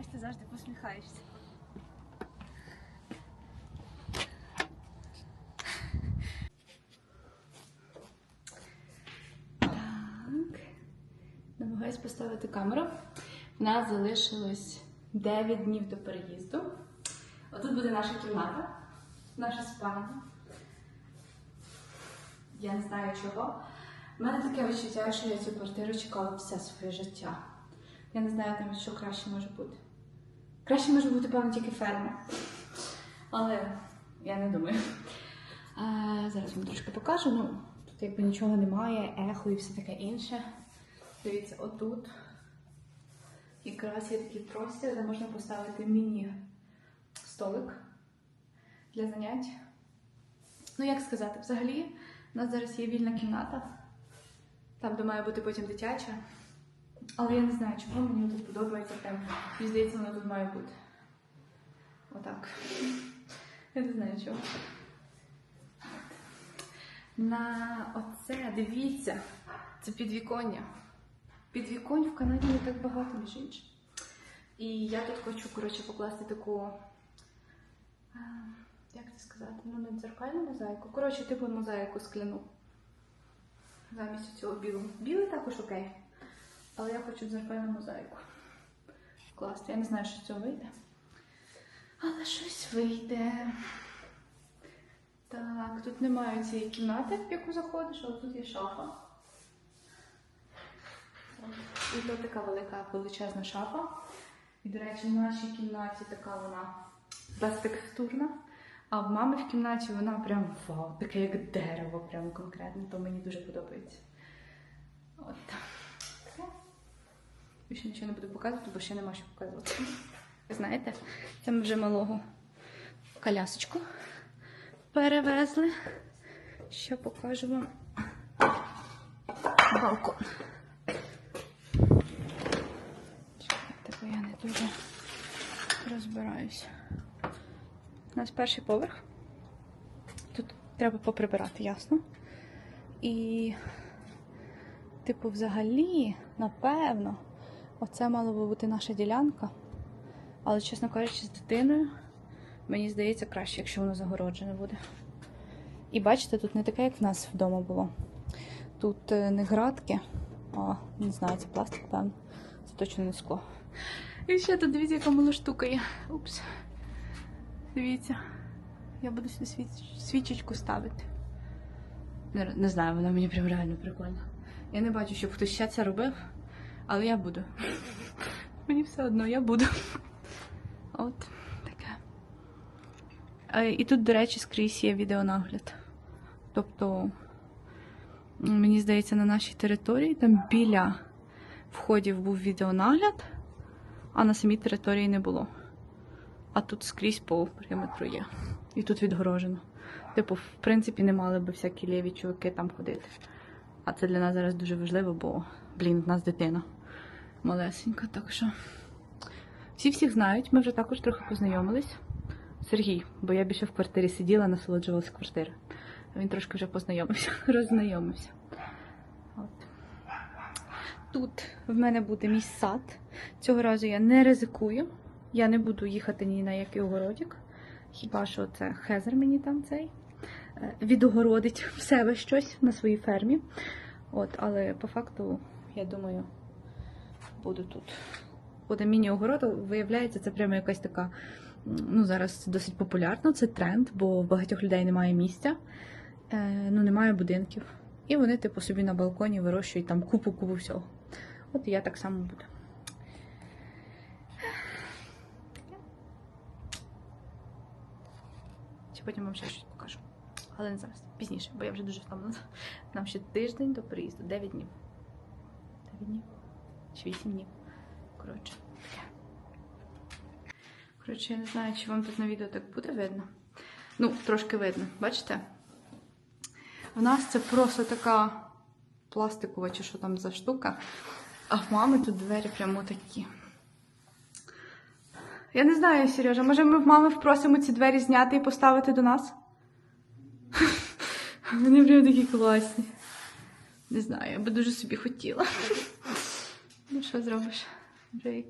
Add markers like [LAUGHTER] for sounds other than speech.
знімаєш, ти завжди посміхаєшся. Так. Намагаюсь поставити камеру. У нас залишилось 9 днів до переїзду. Отут буде наша кімната, наша спальня. Я не знаю чого. У мене таке відчуття, що я цю квартиру чекала все своє життя. Я не знаю, там, що краще може бути. Краще може бути, певно, тільки ферма. Але я не думаю. А, зараз вам трошки покажу. Ну, тут якби нічого немає, ехо і все таке інше. Дивіться, отут якраз є такий простір, де можна поставити міні-столик для занять. Ну, як сказати, взагалі, у нас зараз є вільна кімната, там, де має бути потім дитяча. Але я не знаю, чого мені тут подобається прям. Мені здається, вона тут має бути. Отак. Я не знаю чого. На оце, дивіться, це підвіконня. Підвіконь в Канаді не так багато, між іншим. І я тут хочу, коротше, покласти таку. е, Як це сказати? Ну, не дзеркальну мозаїку. Коротше, типу мозаїку скляну. Замість цього білого. Білий також окей. Але я хочу дзеркальну мозаїку. Класти. Я не знаю, що з цього вийде. Але щось вийде. Так, тут немає цієї кімнати, в яку заходиш, але тут є шафа. І тут така велика величезна шафа. І, до речі, в нашій кімнаті така вона безтекстурна. А в мами в кімнаті вона прям вау, таке як дерево, прям конкретно, то мені дуже подобається. От. Таке. Більше нічого не буду показувати, бо ще нема що показувати. Ви знаєте, це ми вже малого колясочку перевезли. Ще покажу вам балкон. Чекайте, бо я не дуже розбираюся. У нас перший поверх. Тут треба поприбирати, ясно. І, типу, взагалі, напевно, оце мала би бути наша ділянка. Але, чесно кажучи, з дитиною, мені здається, краще, якщо воно загороджене буде. І бачите, тут не таке, як в нас вдома було. Тут е, не градки, а не знаю, це пластик, певно. Це точно не скло. І ще тут дивіться, яка мала штука є. Упс. Дивіться. Я буду сюди свіч- свічечку ставити. Не, не знаю, вона мені прям реально прикольна. Я не бачу, щоб хтось ще це робив, але я буду. Мені все одно, я буду. От таке. Е, І тут, до речі, скрізь є відеонагляд. Тобто, мені здається, на нашій території там біля входів був відеонагляд, а на самій території не було. А тут скрізь по периметру є. І тут відгорожено. Типу, в принципі, не мали би всякі ліві чуваки там ходити. А це для нас зараз дуже важливо, бо, блін, в нас дитина малесенька, так що. Всі всіх знають, ми вже також трохи познайомились. Сергій, бо я більше в квартирі сиділа, насолоджувалася квартирою. Він трошки вже познайомився, [LAUGHS] роззнайомився. Тут в мене буде мій сад. Цього разу я не ризикую. Я не буду їхати ні на який огородик. Хіба що це Хезер мені там цей е, відогородить в себе щось на своїй фермі. От, але по факту, я думаю, буду тут. Буде міні-огород, виявляється, це прямо якась така. Ну, зараз досить популярно, це тренд, бо в багатьох людей немає місця, е, ну немає будинків. І вони, типу, собі на балконі вирощують там купу-купу всього. От і я так само буду. Чи потім вам ще щось покажу. Але не зараз, пізніше, бо я вже дуже втомлена. Нам ще тиждень до приїзду, 9 днів. 9 днів. Чи 8 днів. Коротше. Коротше, я не знаю, чи вам тут на відео так буде видно. Ну, трошки видно, бачите? В нас це просто така пластикова, чи що там за штука. А в мами тут двері прямо такі. Я не знаю, Сережа, може ми в мами впросимо ці двері зняти і поставити до нас? [LAUGHS] Вони прям такі класні. Не знаю, я би дуже собі хотіла. [LAUGHS] Ну, що зробиш? Вже.